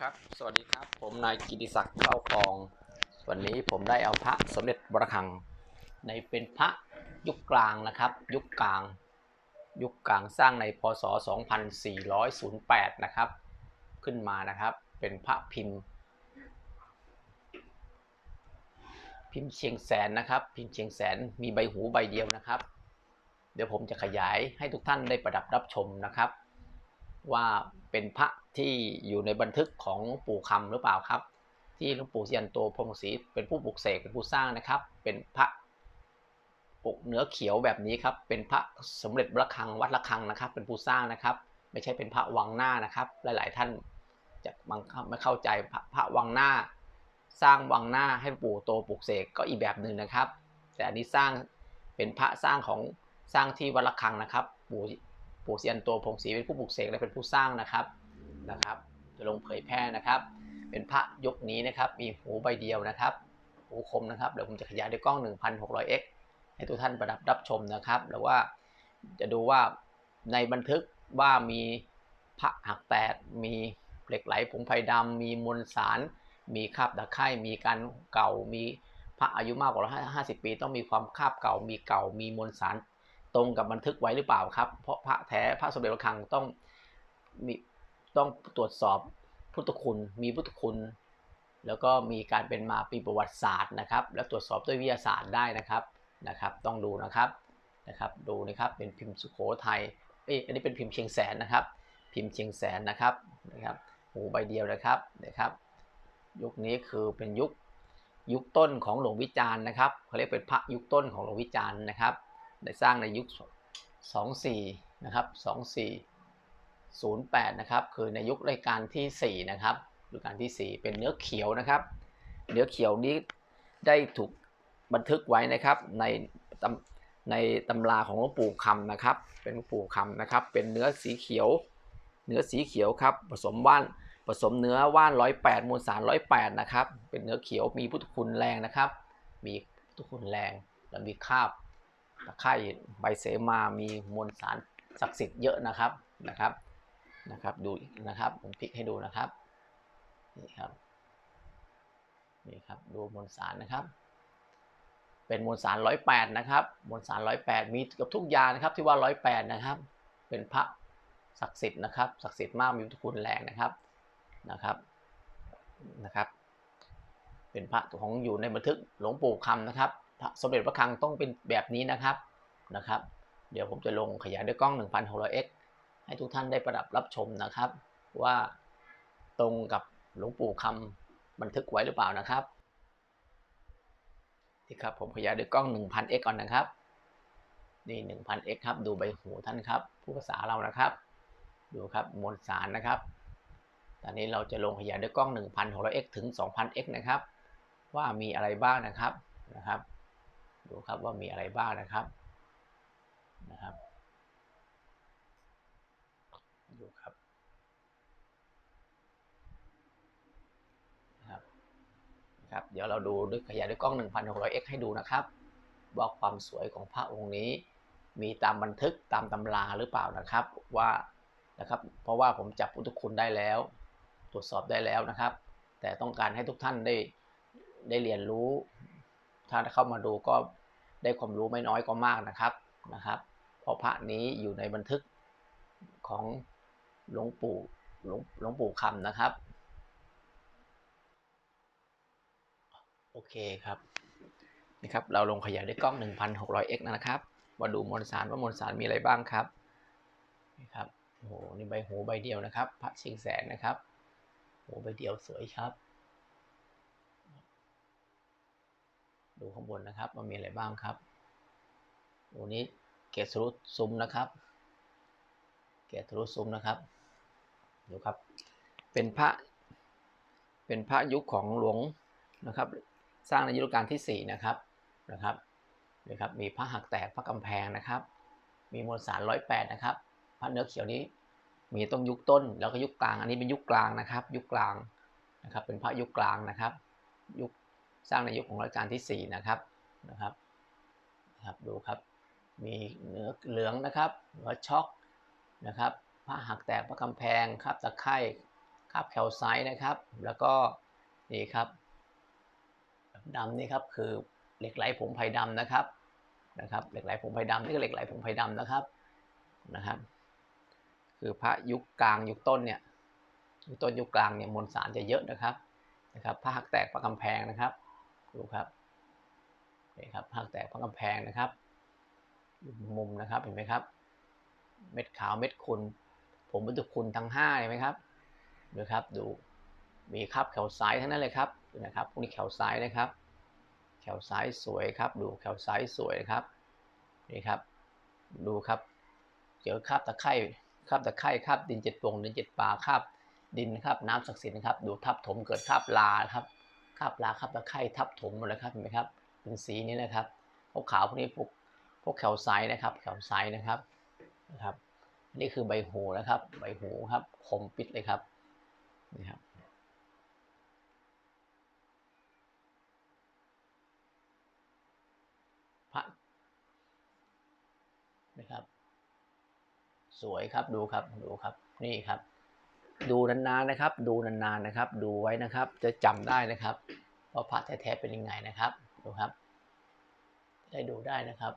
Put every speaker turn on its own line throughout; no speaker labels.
ครับ สวัสดีครับ ผมนายกิติศักดิ์เข้าคอง วันนี้ผมได้เอาพระสมเด็จบรคัง ในเป็นพระยุคกลางนะครับ ยุคกลาง ยุคกลางสร้างในพศ 2408 นะครับ ขึ้นมานะครับ เป็นพระพิมพ์ พิมพ์เชียงแสนนะครับ พิมพ์เชียงแสนมีใบหูใบเดียวนะครับ เดี๋ยวผมจะขยายให้ทุกท่านได้ประดับรับชมนะครับ ว่าเป็นพระ ที่อยู่ในบันทึกของปู่คำหรือเปล่าครับ ที่หลวงปู่เซียนโตพรมศรีเป็นผู้ปลุกเสกเป็นผู้สร้างนะครับ เป็นพระปกเนื้อเขียวแบบนี้ครับ เป็นพระสมเด็จระฆังวัดระฆังนะครับ เป็นผู้สร้างนะครับ ไม่ใช่เป็นพระวังหน้านะครับ หลาย ๆ ท่านจะบางไม่เข้าใจพระพระวังหน้า สร้างวังหน้าให้ปู่โตปลุกเสกก็อีกแบบหนึ่งนะครับ แต่อันนี้สร้างเป็นพระสร้างของสร้างที่วัดระฆังนะครับ ปู่ปู่เซียนโตพงศรีเป็นผู้ปลุกเสกและเป็นผู้สร้างนะครับ นะครับ จะลงเผยแพร่นะครับ เป็นพระยกนี้นะครับ มีหูใบเดียวนะครับ หูคมนะครับ เดี๋ยวผมจะขยายด้วยกล้อง 1600x ให้ทุกท่านประดับรับชมนะครับแล้วว่าจะดูว่าในบันทึกว่ามีพระหักแตกมีเหล็กไหลผงไฟดำมีมวลสาร มีคราบตะไคร่มีการเก่ามีพระอายุมากกว่า150 ปี ต้องมีความคราบเก่ามีเก่ามีมวลสารตรงกับบันทึกไว้หรือเปล่าครับ เพราะพระแท้พระสมเด็จพระคังต้องมี ต้องตรวจสอบพุทธคุณ มีพุทธคุณ แล้วก็มีการเป็นมาปีประวัติศาสตร์นะครับ แล้วตรวจสอบด้วยวิทยาศาสตร์ได้นะครับนะครับ ต้องดูนะครับนะครับ ดูนะครับเป็นพิมพ์สุโขทัยเอ้ยอันนี้เป็นพิมพ์เชียงแสนนะครับ พิมพ์เชียงแสนนะครับนะครับหูใบเดียวนะครับนะครับ ยุคนี้คือเป็นยุคยุคต้นของหลวงวิจารณ์นะครับเขาเรียกเป็นพระยุคต้นของหลวงวิจารณ์นะครับ ได้สร้างในยุค 24นะครับ 08 นะครับคือในยุครายการที่ 4 นะครับรายการที่ 4 เป็นเนื้อเขียวนะครับ เนื้อเขียวนี้ได้ถูกบันทึกไว้นะครับในในตำราของหลวงปู่คำนะครับ เป็นหลวงปู่คำนะครับ เป็นเนื้อสีเขียว เนื้อสีเขียวครับผสมว่านผสมเนื้อว่านร้อยแปดมูลสารร้อยแปดนะครับ เป็นเนื้อเขียวมีพุทธคุณแรงนะครับ มีพุทธคุณแรงและมีคาบตะไคร่ใบเสมา มีมวลสารศักดิ์สิทธิ์เยอะนะครับนะครับ นะครับดูนะครับผมพลิกให้ดูนะครับนี่ครับนี่ครับดูมวลสารนะครับ เป็นมวลสารร้อยแปดนะครับมวลสารร้อยแปดมีกับทุกยานะครับที่ว่าร้อยแปดนะครับ เป็นพระศักดิ์สิทธิ์นะครับศักดิ์สิทธิ์มากมีพุทธคุณแรงนะครับนะครับนะครับ เป็นพระของอยู่ในบันทึกหลวงปู่คำนะครับพระสมเด็จพระคังต้องเป็นแบบนี้นะครับนะครับ เดี๋ยวผมจะลงขยายด้วยกล้อง 1600x ให้ทุกท่านได้ประดับรับชมนะครับ ว่าตรงกับหลวงปู่คำบันทึกไว้หรือเปล่านะครับนี่ครับผมขยายด้วยกล้อง 1000x ก่อนนะครับ นี่ 1000x ครับ ดูใบหูท่านครับผู้ภาษาเรานะครับ ดูครับมวลสารนะครับ ตอนนี้เราจะลงขยายด้วยกล้อง 1600x ถึง 2000x นะครับ ว่ามีอะไรบ้างนะครับนะครับ ดูครับว่ามีอะไรบ้างนะครับนะครับดูครับนะครับ นะครับ เดี๋ยวเราดูด้วยขยายด้วยกล้อง 1600x ให้ดูนะครับว่าความสวยของพระองค์นี้ มีตามบันทึกตามตำราหรือเปล่านะครับว่านะครับ เพราะว่าผมจับพุทธคุณได้แล้ว ตรวจสอบได้แล้วนะครับ แต่ต้องการให้ทุกท่านได้ได้เรียนรู้ ถ้าเข้ามาดูก็ได้ความรู้ไม่น้อยก็มากนะครับนะครับเพราะพระนี้อยู่ในบันทึกของหลวงปู่หลวงหลวงปู่คำนะครับ โอเคครับนี่ครับเราลงขยายด้วยกล้อง 1600x นะครับมาดูมวลสารว่ามวลสารมีอะไรบ้างครับนี่ครับโอ้โหนี่ใบหูใบเดียวนะครับพระชิงแสนนะครับหูใบเดียวสวยครับ ดูข้างบนนะครับว่ามีอะไรบ้างครับโอ้นี้เกศรุซุ้มนะครับ เกศรุซุ้มนะครับดูครับเป็นพระเป็นพระยุคของหลวงนะครับ สร้างในยุคการที่4นะครับนะครับนี่ครับ มีพระหักแตกพระกำแพงนะครับ มีมวลสารร้อยแปดนะครับพระเนื้อเขียวนี้มีต้องยุคต้นแล้วก็ยุคกลาง อันนี้เป็นยุคกลางนะครับ ยุคกลางนะครับเป็นพระยุคกลางนะครับ ยุคสร้างในยุคของรัชกาลที่4นะครับนะครับนะครับดูครับมีเนื้อเหลืองนะครับเนื้อช็อกนะครับพระหักแตกพระกำแพงครับตะไคร่คราบแคลไซต์นะครับ แล้วก็นี่ครับ ดำนี่ครับคือเหล็กไหลผงไผ่ดำนะครับนะครับเหล็กไหลผงไผ่ดำนี่คือเหล็กไหลผงไผ่ดำนะครับนะครับ คือพระยุคกลางยุคต้นเนี่ยยุคต้นยุคกลางเนี่ยมวลสารจะเยอะนะครับนะครับพระหักแตกพระกำแพงนะครับดูครับนี่ครับพระหักแตกพระกำแพงนะครับมุมนะครับเห็นไหมครับ เม็ดขาวเม็ดคุณผมบรรจุคุณทั้งห้าเห็นไหมครับดูครับดูมีคราบแขวซ้ายทั้งนั้นเลยครับ ดูนะครับพวกนี้แขวซ้ายนะครับแขวซ้ายสวยครับ ดูแขวซ้ายสวยนะครับนี่ครับ ดูครับเจอคาบตะไคร่คาบตะไคร่คาบดินเจ็ดปวงดินเจ็ดปลาคาบดินนะครับน้ำศักดิ์สิทธิ์นะครับ ดูทับถมเกิดคาบลาครับคาบลาคาบตะไคร่ทับถมหมดเลยครับเห็นไหมครับเป็นสีนี้นะครับพวกขาวพวกนี้พวกพวกแขวซ้ายนะครับแขวซ้ายนะครับนะครับ นี่คือใบหูนะครับ ใบหูครับคมปิดเลยครับนี่ครับ พระ นะครับ สวยครับดูครับดูครับนี่ครับ ดูนานๆนะครับ ดูนานๆนะครับ ดูไว้นะครับ จะจำได้นะครับว่าพระแท้ๆเป็นยังไงนะครับดูครับ ได้ดูได้นะครับ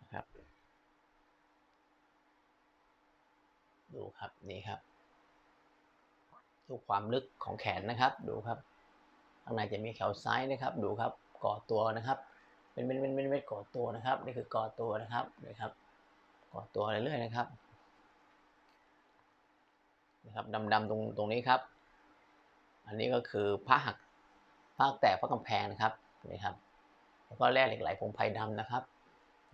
นะครับ ดูครับนี่ครับ ดูความลึกของแขนนะครับ ดูครับ ข้างในจะมีแขวซ้ายนะครับ ดูครับก่อตัวนะครับ เป็นเป็นเป็นเป็นเป็นก่อตัวนะครับ นี่คือก่อตัวนะครับนี่ครับก่อตัวเรื่อยๆนะครับนะครับดำๆตรงตรงนี้ครับ อันนี้ก็คือผ้าหักผ้าแตกผ้ากำแพงนะครับนี่ครับ แล้วก็แร่เหล็กไหลผงไผ่ดำนะครับ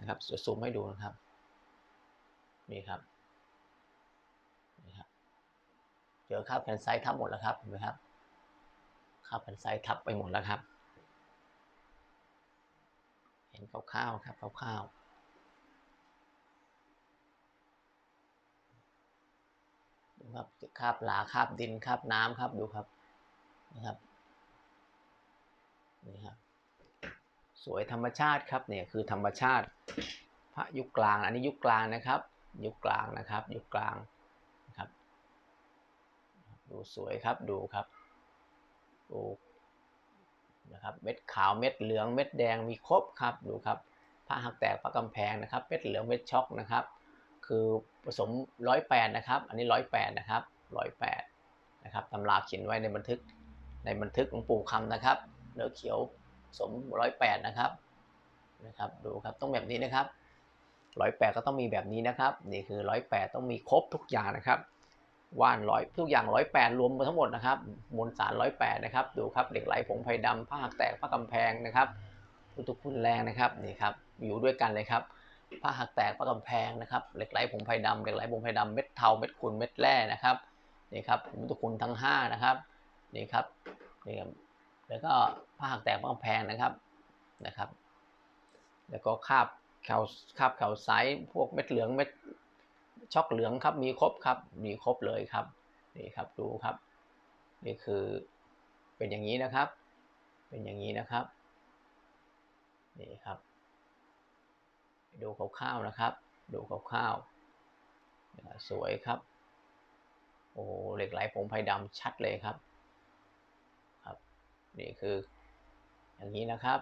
นะครับซูมให้ดูนะครับนี่ครับนี่ครับ เจอคราบแผ่นไซต์ทับหมดแล้วครับเห็นไหมครับคราบแผ่นไซต์ทับไปหมดแล้วครับ เห็นคร่าวๆครับคร่าวๆดูครับคาบหลาคาบดินคาบน้ำครับดูครับนะครับนี่ครับสวยธรรมชาติครับเนี่ยคือธรรมชาติ พระยุคกลาง อันนี้ยุคกลางนะครับ ยุคกลางนะครับ ยุคกลาง ดูสวยครับดูครับดูนะครับเม็ดขาวเม็ดเหลืองเม็ดแดงมีครบครับดูครับพระหักแตกพระกำแพงนะครับ เม็ดเหลืองเม็ดช็อกนะครับ คือผสมร้อยแปดนะครับ อันนี้ร้อยแปดนะครับร้อยแปดนะครับตำราเขียนไว้ในบันทึกในบันทึกของปู่คำนะครับเนื้อเขียวสมร้อยแปดนะครับนะครับดูครับต้องแบบนี้นะครับร้อยแปดก็ต้องมีแบบนี้นะครับ นี่คือร้อยแปดต้องมีครบทุกอย่างนะครับ ว่านร้อยทุกอย่างร้อยแปดรวมมาทั้งหมดนะครับมวลสารร้อยแปดนะครับ ดูครับเหล็กไหลผงไผ่ดำผ้าหักแตกผ้ากำแพงนะครับพุทธคุณแรงนะครับนี่ครับอยู่ด้วยกันเลยครับผ้าหักแตกผ้ากำแพงนะครับเหล็กไหลผงไผ่ดำเหล็กไหลผงไผ่ดำเม็ดเทาเม็ดขุนเม็ดแร่นะครับนี่ครับพุทธคุณทั้งห้านะครับนี่ครับนี่ครับแล้วก็ผ้าหักแตกผ้ากำแพงนะครับนะครับ แล้วก็คาบแคลคาบแคลไซต์พวกเม็ดเหลืองเม็ด ช็อกเหลืองครับมีครบครับมีครบเลยครับนี่ครับดูครับ นี่คือเป็นอย่างนี้นะครับ เป็นอย่างนี้นะครับนี่ครับดูคร่าวๆนะครับ ดูคร่าวๆสวยครับโอ้เหล็กไหลผงไผ่ดำชัดเลยครับนี่คืออย่างนี้นะครับ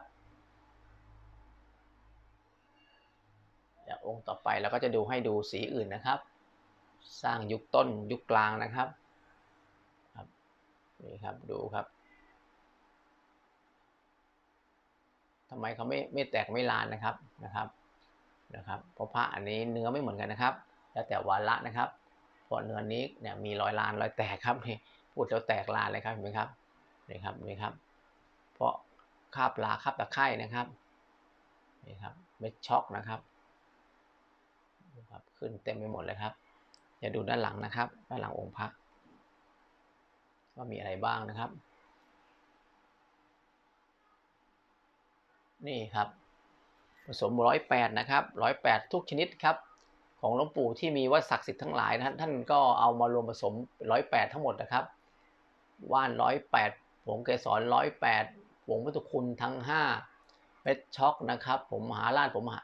จากองค์ต่อไปเราก็จะดูให้ดูสีอื่นนะครับ สร้างยุคต้นยุคกลางนะครับครับนี่ครับดูครับทำไมเขาไม่ไม่แตกไม่ลานนะครับนะครับนะครับเพราะพระอันนี้เนื้อไม่เหมือนกันนะครับ แล้วแต่วาระนะครับเพราะเนื้อนี้เนี่ยมีรอยลานรอยแตกครับพูดแล้วแตกลานเลยครับเห็นไหมครับนี่ครับนี่ครับ เพราะคาบลาคาบตะไคร่นะครับนี่ครับเม็ดช็อกนะครับ ครับขึ้นเต็มไปหมดเลยครับอย่าดูด้านหลังนะครับ ด้านหลังองค์พระว่ามีอะไรบ้างนะครับ นี่ครับ ผสมร้อยแปดนะครับร้อยแปดทุกชนิดครับของหลวงปู่ที่มีวัดศักดิ์สิทธิ์ทั้งหลายนะท่านก็เอามารวมผสมร้อยแปดทั้งหมดนะครับว่านร้อยแปดผงเกสรร้อยแปดผงพุทธคุณทั้งห้าเม็ดช็อกนะครับผงมหาราชผมหา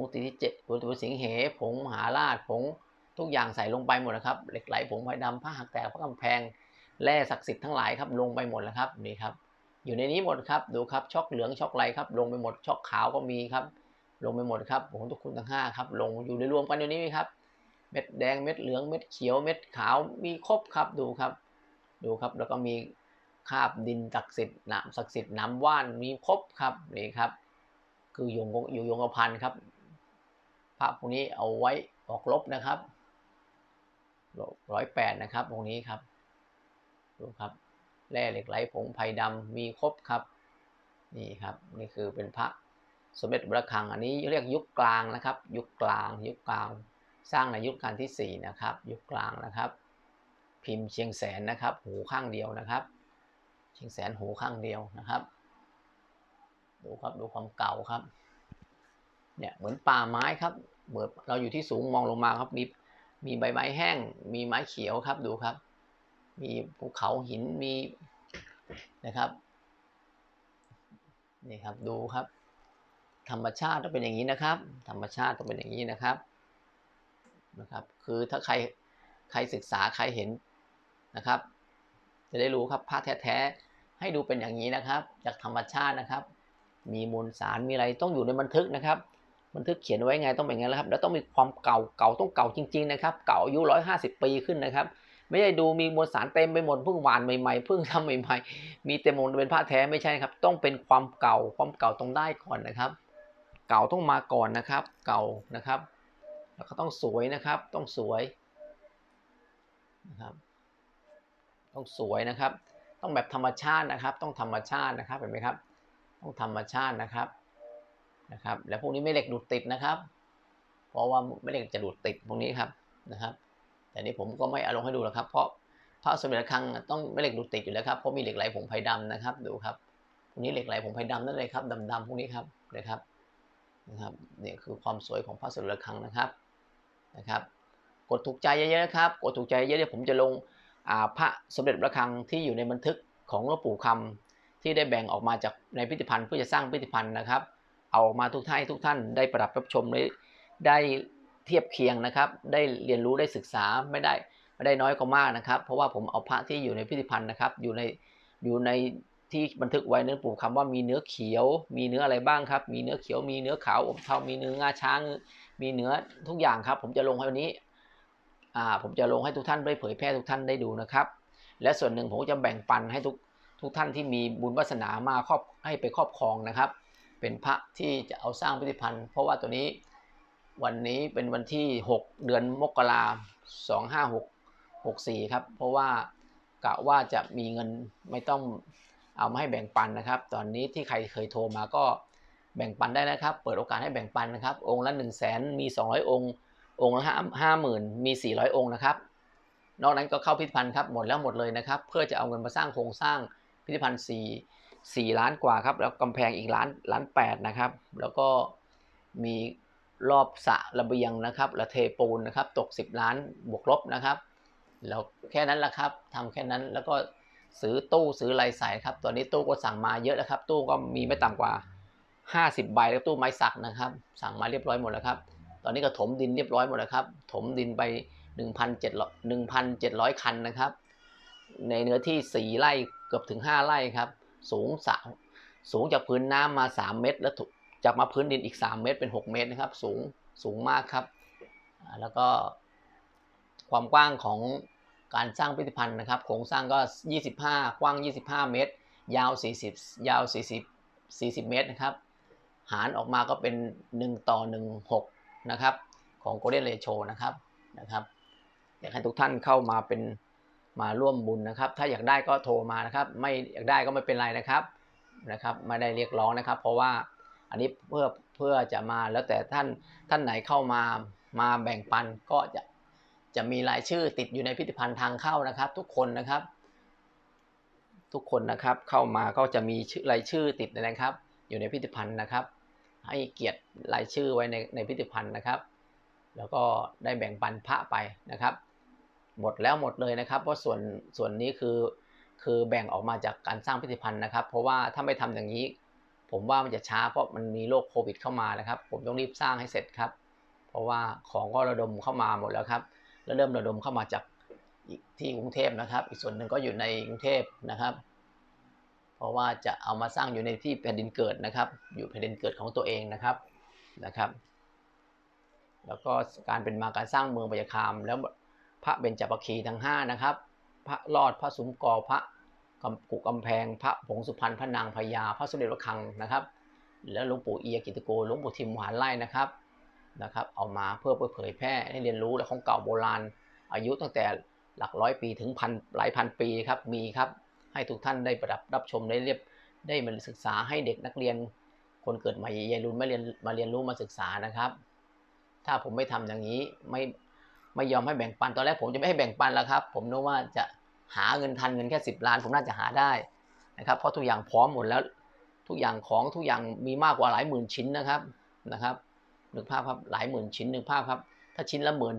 งตีที่เจ็ดผงตัวสิงเหผงมหาราชผงทุกอย่างใส่ลงไปหมดนะครับ เหล็กไหลผงไฟดำผ้าหักแตกผ้ากำแพงแร่ศักดิ์สิทธิ์ทั้งหลายครับลงไปหมดแล้วครับนี่ครับ อยู่ในนี้หมดครับดูครับช็อกเหลืองช็อกไรครับ ลงไปหมดช็อกขาวก็มีครับ ลงไปหมดครับผงทุกคุณทั้งห้าครับลงอยู่ในรวมกันอยู่นี้ครับ เม็ดแดงเม็ดเหลืองเม็ดเขียวเม็ดขาวมีครบครับดูครับ ดูครับแล้วก็มีคาบดินศักดิ์สิทธิ์น้ำศักดิ์สิทธิ์น้ำว่านมีครบครับนี่ครับ คือโยงอยู่ยงกพันครับ ระพวกนี้เอาไว้ออกลบนะครับร้อยแปดนะครับตรงนี้ครับดูครับแร่เหล็กไหลผงไผ่ดำมีครบครับนี่ครับนี่คือเป็นพระสมเด็จพระคังอันนี้เรียกยุคกลางนะครับ ยุคกลาง ยุคกลาง สร้างในยุคการที่ 4 นะครับ ยุคกลางนะครับ พิมพ์เชียงแสนนะครับ หูข้างเดียวนะครับ เชียงแสนหูข้างเดียวนะครับ ดูครับดูความเก่าครับเนี่ยเหมือนป่าไม้ครับ เหมือนเราอยู่ที่สูงมองลงมาครับ มีมีใบไม้แห้ง มีไม้เขียวครับดูครับ มีภูเขาหินมีนะครับนี่ครับดูครับ ธรรมชาติต้องเป็นอย่างนี้นะครับ ธรรมชาติต้องเป็นอย่างนี้นะครับนะครับคือถ้าใครใครศึกษาใครเห็นนะครับ จะได้รู้ครับพระแท้ๆให้ดูเป็นอย่างนี้นะครับ จากธรรมชาตินะครับ มีมวลสารมีอะไรต้องอยู่ในบันทึกนะครับ บันทึกเขียนไว้ไงต้องเป็นไงแล้วครับ แล้วต้องมีความเก่าเก่าต้องเก่าจริง ๆ นะครับ เก่าอายุร้อยห้าสิบปีขึ้นนะครับ ไม่ใช่ดูมีมวลสารเต็มไปหมดเพิ่งหวานใหม่ๆเพิ่งทำใหม่ๆ มีเต็มหมดเป็นผ้าแท้ไม่ใช่ครับ ต้องเป็นความเก่าความเก่าต้องได้ก่อนนะครับ เก่าต้องมาก่อนนะครับ เก่านะครับ แล้วก็ต้องสวยนะครับ ต้องสวยนะครับต้องสวยนะครับ ต้องแบบธรรมชาตินะครับ ต้องธรรมชาตินะครับเห็นไหมครับ ต้องธรรมชาตินะครับ นะครับ แล้วพวกนี้ไม่เหล็กดูดติดนะครับ เพราะว่าไม่เหล็กจะดูดติดพวกนี้ครับนะครับ แต่นี้ผมก็ไม่เอาลงให้ดูแล้วครับ เพราะพระสมเด็จครั้งต้องไม่เหล็กดูดติดอยู่แล้วครับ เพราะมีเหล็กไหลผงไผ่ดำนะครับ ดูครับพวกนี้เหล็กไหลผงไผ่ดำนั่นเลยครับดำๆพวกนี้ครับนะครับนะครับนี่คือความสวยของพระสมเด็จครั้งนะครับนะครับ กดถูกใจเยอะๆนะครับ กดถูกใจเยอะๆเดี๋ยวผมจะลงพระสมเด็จพระคังที่อยู่ในบันทึกของหลวงปู่คำที่ได้แบ่งออกมาจากในพิพิธภัณฑ์เพื่อจะสร้างพิพิธภัณฑ์นะครับ เอามาทุกท่านทุกท่านได้ประดับรับชมได้ได้เทียบเคียงนะครับ ได้เรียนรู้ได้ศึกษาไม่ได้ไม่ได้น้อยก็มากนะครับ เพราะว่าผมเอาพระที่อยู่ในพิพิธภัณฑ์นะครับ อยู่ในอยู่ในที่บันทึกไว้เนื้อปู่คำว่ามีเนื้อเขียว มีเนื้ออะไรบ้างครับ มีเนื้อเขียว มีเนื้อขาวอบเทามีเนื้องาช้าง มีเนื้อทุกอย่างครับ ผมจะลงให้วันนี้อ่าผมจะลงให้ทุกท่านได้เผยแพร่ทุกท่านได้ดูนะครับ และส่วนหนึ่งผมจะแบ่งปันให้ทุกทุกท่านที่มีบุญวาสนามาครอบให้ไปครอบครองนะครับ เป็นพระที่จะเอาสร้างพิพิธภัณฑ์ เพราะว่าตัวนี้วันนี้เป็นวันที่ 6 เดือนมกราสองห้าหกหกสี่ครับ เพราะว่ากะว่าจะมีเงินไม่ต้องเอามาให้แบ่งปันนะครับ ตอนนี้ที่ใครเคยโทรมาก็แบ่งปันได้นะครับ เปิดโอกาสให้แบ่งปันนะครับ องค์ละ 1 0 0 0 0แสนมี 200 องค์ องค์ละห้าหมื่นมี 400 องค์นะครับ นอกนั้นก็เข้าพิพิธภัณฑ์ครับ หมดแล้วหมดเลยนะครับ เพื่อจะเอาเงินมาสร้างโครงสร้างพิพิธภัณฑ์4 4 ล้านกว่าครับ แล้วกำแพงอีกล้านล้านแปดนะครับ แล้วก็มีรอบสะระเบียงนะครับและเทปูนนะครับ ตก 10 ล้านบวกลบนะครับ แล้วแค่นั้นแหละครับทำแค่นั้นแล้วก็ซื้อตู้ซื้ออะไรใส่ครับ ตอนนี้ตู้ก็สั่งมาเยอะแล้วครับ ตู้ก็มีไม่ต่ำกว่า 50 ใบแล้วตู้ไม้สักนะครับ สั่งมาเรียบร้อยหมดแล้วครับ ตอนนี้ก็ถมดินเรียบร้อยหมดแล้วครับ ถมดินไป1,700 1,700 คันนะครับ ในเนื้อที่ 4 ไร่เกือบถึง 5 ไร่ครับ สูงสะสูงจากพื้นน้ำมา 3 เมตร แล้วจากมาพื้นดินอีก 3 เมตรเป็น 6 เมตรนะครับ สูงสูงมากครับ แล้วก็ความกว้างของการสร้างพิพิธภัณฑ์นะครับโครงสร้างก็ 25 กว้าง 25 เมตร ยาว 40 ยาว 40 40 เมตรนะครับหารออกมาก็เป็น 1 ต่อ 16 นะครับ ของ Golden Ratio นะครับนะครับอยากให้ทุกท่านเข้ามาเป็น มาร่วมบุญนะครับ ถ้าอยากได้ก็โทรมานะครับ ไม่อยากได้ก็ไม่เป็นไรนะครับนะครับไม่ได้เรียกร้องนะครับ เพราะว่าอันนี้เพื่อเพื่อจะมาแล้วแต่ท่านท่านไหนเข้ามามาแบ่งปันก็จะจะมีรายชื่อติดอยู่ในพิพิธภัณฑ์ทางเข้านะครับ ทุกคนนะครับ ทุกคนนะครับเข้ามาก็จะมีชื่อรายชื่อติดนะครับ อยู่ในพิพิธภัณฑ์นะครับ ให้เกียรติรายชื่อไว้ในในพิพิธภัณฑ์นะครับ แล้วก็ได้แบ่งปันพระไปนะครับ หมดแล้วหมดเลยนะครับ เพราะส่วนส่วนนี้คือคือแบ่งออกมาจากการสร้างพิพิธภัณฑ์นะครับ เพราะว่าถ้าไม่ทำอย่างนี้ ผมว่ามันจะช้าเพราะมันมีโรคโควิดเข้ามานะครับ ผมต้องรีบสร้างให้เสร็จครับ เพราะว่าของก็ระดมเข้ามาหมดแล้วครับแล้วเริ่มระดมเข้ามาจากอีกที่กรุงเทพนะครับ อีกส่วนหนึ่งก็อยู่ในกรุงเทพนะครับ เพราะว่าจะเอามาสร้างอยู่ในที่แผ่นดินเกิดนะครับ อยู่แผ่นดินเกิดของตัวเองนะครับนะครับ แล้วก็การเป็นมาการสร้างเมืองปยคามแล้ว พระเบญจปคีทั้งห้านะครับ พระรอดพระสุมกอพระกำกุกำแพง พระผงสุพรรณพระนางพญาพระสมเด็จพระคังนะครับ แล้วหลวงปู่เอียกิตโกหลวงปู่ทิมหวานไล่นะครับนะครับ เอามาเพื่อเผยแพร่ให้เรียนรู้และของเก่าโบราณ อายุตั้งแต่หลักร้อยปีถึงพันหลายพันปีครับมีครับ ให้ทุกท่านได้ประดับรับชมได้เรียบได้มาศึกษาให้เด็กนักเรียน คนเกิดใหม่ยายรุ่นมาเรียนมาเรียนรู้มาศึกษานะครับ ถ้าผมไม่ทำอย่างนี้ไม่ ไม่ยอมให้แบ่งปันตอนแรกผมจะไม่ให้แบ่งปันแล้วครับ ผมนึกว่าจะหาเงินทันเงินแค่สิบล้าน ผมน่าจะหาได้นะครับ เพราะทุกอย่างพร้อมหมดแล้วทุกอย่างของทุกอย่างมีมากกว่าหลายหมื่นชิ้นนะครับนะครับนึกภาพครับหลายหมื่นชิ้นนึกภาพครับ ถ้าชิ้นละหมื่น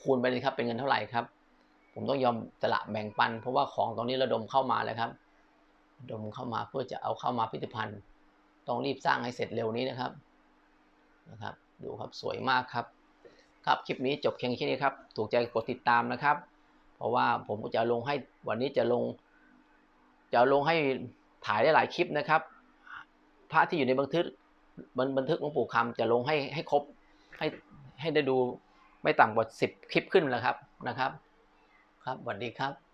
คูณไปเลยครับเป็นเงินเท่าไหร่ครับ ผมต้องยอมสละแบ่งปัน เพราะว่าของตรงนี้ระดมเข้ามาเลยครับระดมเข้ามาเพื่อจะเอาเข้ามาพิพิธภัณฑ์ ต้องรีบสร้างให้เสร็จเร็วนี้นะครับนะครับ ดูครับสวยมากครับ ครับคลิปนี้จบเพียงแค่นี้ครับ ถูกใจกดติดตามนะครับ เพราะว่าผมก็จะลงให้วันนี้จะลง จะลงให้ถ่ายได้หลายคลิปนะครับ พระที่อยู่ในบันทึกบันบันทึกหลวงปู่คำจะลงให้ให้ครบให้ให้ได้ดูไม่ต่ำกว่าสิบคลิปขึ้นแล้วครับนะครับ ครับสวัสดีครับ